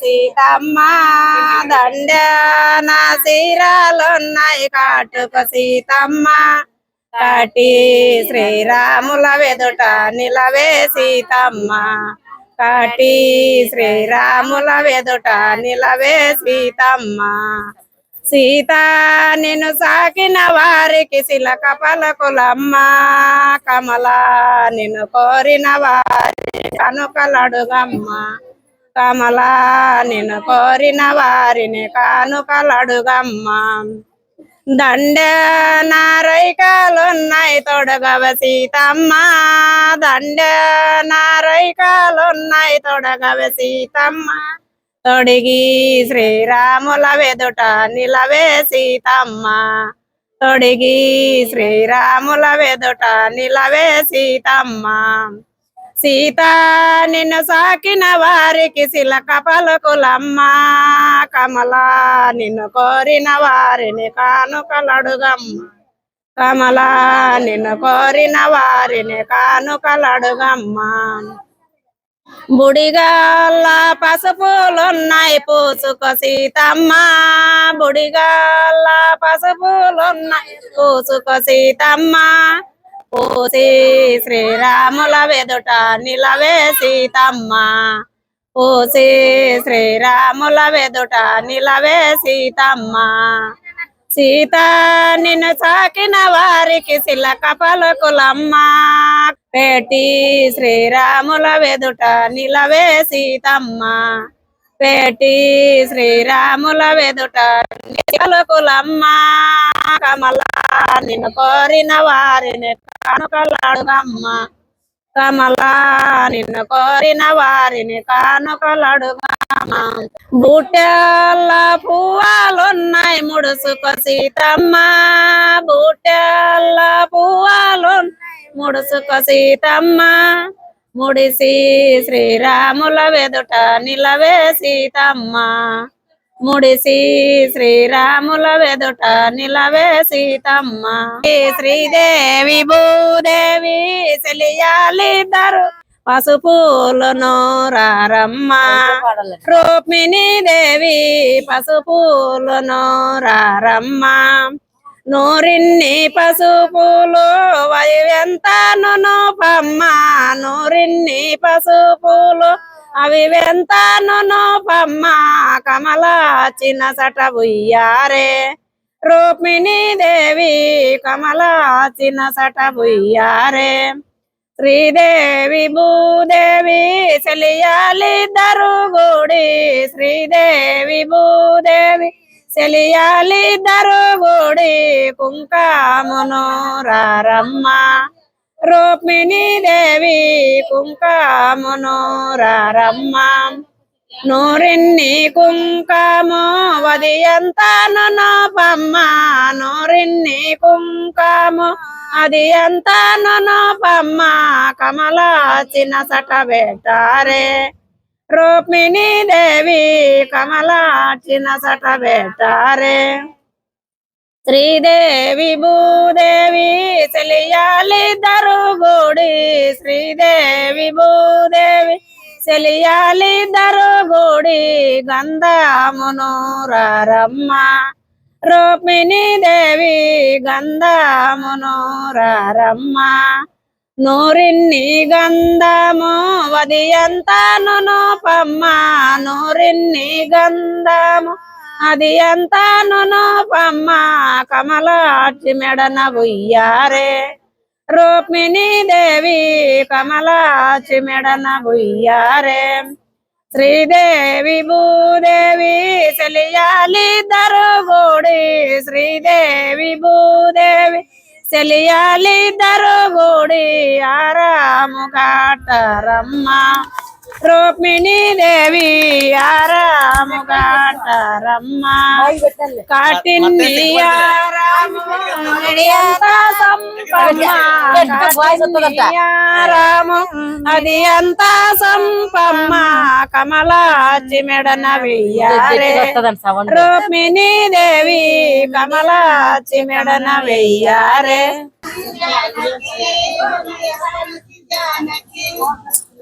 సీతమ్మ దండన సీరాలున్నాయి కాటుక సీతమ్మ. కాటి శ్రీరాముల వెదుట నిలవే సీతమ్మ. కాటి శ్రీరాముల వెదుట నిలవే సీతమ్మ. సీత నిన్ను సాకిన వారికి శిలక పలకులమ్మ. కమల నిన్ను కోరిన వారి కనుకలడుగమ్మ. కమలా నిన్ను కోరిన వారిని కానుకలడుగమ్మా. దండ నారైకాలున్నాయి తొడగవ సీతమ్మ. దండ నారైకాలున్నాయి తొడగవ సీతమ్మ. తొడిగి శ్రీరాముల వెదుట నిలవే సీతమ్మ. తొడిగి శ్రీరాముల వెదుట నిలవే సీతమ్మ. సీత నిన్ను సాకిన వారికి శిలక పలుకులమ్మ కమలా నిన్ను కోరిన వారిని కానుకలడుగమ్మ. కమలా నిన్ను కోరిన వారిని కానుకలడుగమ్మ. బుడిగాళ్ళ పసుపులున్నాయి పూసుకో సీతమ్మ. బుడిగాళ్ళ పసుపులున్నాయి పూసుకో సీతమ్మ. పూసి శ్రీరాముల వెదుట నిలవే సీతమ్మ పూసి శ్రీరాముల వెదుట నిలవే సీతమ్మ సీత నిన్ను సాకిన వారికి శిలక పలుకులమ్మ పేటి శ్రీరాముల వెదుట నిలవే సీతమ్మ పేటి శ్రీరాముల వెదుట నిలకులమ్మ కమల నిన్ను కోరిన వారిని కానుకలాడుగమ్మ. కమలా నిన్ను కోరిన వారిని కానుకలాడుగమ్మ. బూటెల్ల పువ్వాలున్నాయి ముడుసుకో సీతమ్మ. బూటెల్ల పువ్వాలున్నాయి ముడుసుకో సీతమ్మ. ముడిసి శ్రీరాముల వెదుట నిలవే సీతమ్మ. ముడిసి శ్రీరాముల వెదుట నిలవే సీతమ్మ. శ్రీదేవి భూదేవి సెలియాలిద్దరు పసుపులను రారమ్మ రూక్మిణి దేవి పసుపులను రారమ్మ నూరిన్ని పసుపులు వైవెంతను పమ్మ నూరిన్ని పసుపులు అవి వెంతను పమ్మ కమల చిన్న సట బుయ్యారే రూక్మిణి దేవి కమల చిన్న సట బుయ్యారే శ్రీదేవి భూదేవి సెలియాలిద్దరు గుడి శ్రీదేవి భూదేవి సెలియాలిద్దరు గుడి కుంకామును రారమ్మ. రూక్మిణి దేవి కుంకామును నూరిన్ని కుంకము వదియంతను పమ్మ నూరిన్ని కుంకము అది ఎంతను పమ్మ కమలాచిన చిన్న సట బెటారే రూక్మిణి దేవి కమలాచిన చిన్న సట బెటారే శ్రీదేవి భూదేవి సెలియాలిద్దరు గుడి శ్రీదేవి భూదేవి సెలియాలిద్దరు గుడి గంధమును రమ్మ రూపిణి దేవి గంధమును రమ్మ నూరిన్ని గంధము వదియంతను పమ్మ నూరిన్ని గంధము అది ఎంత నునోపమ్మ కమలాక్షి మెడన బుయ్యారే రూక్మిణి దేవి కమలాక్షి మెడన బుయ్యారే శ్రీదేవి భూదేవి సెలియాలి దరుగుడి శ్రీదేవి భూదేవి సెలియాలి దరుగుడి ఆరాము కాటరమ్మ. రూక్మిణి దేవి ఆరాము కాటరమ్మ కాటిన్ని ఆరాము అది ఎంత సంపమ్మ. కమలాచి మెడన రూక్మిణి దేవి కమలాచి మెడన వెయ్యారే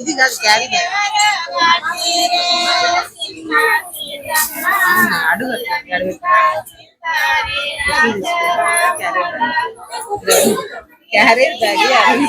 ఇది కాదు క్యారీ బ్యాగ్ అడుగు అట్లా, అడుగు క్యారియర్ బ్యాగ్ అడుగు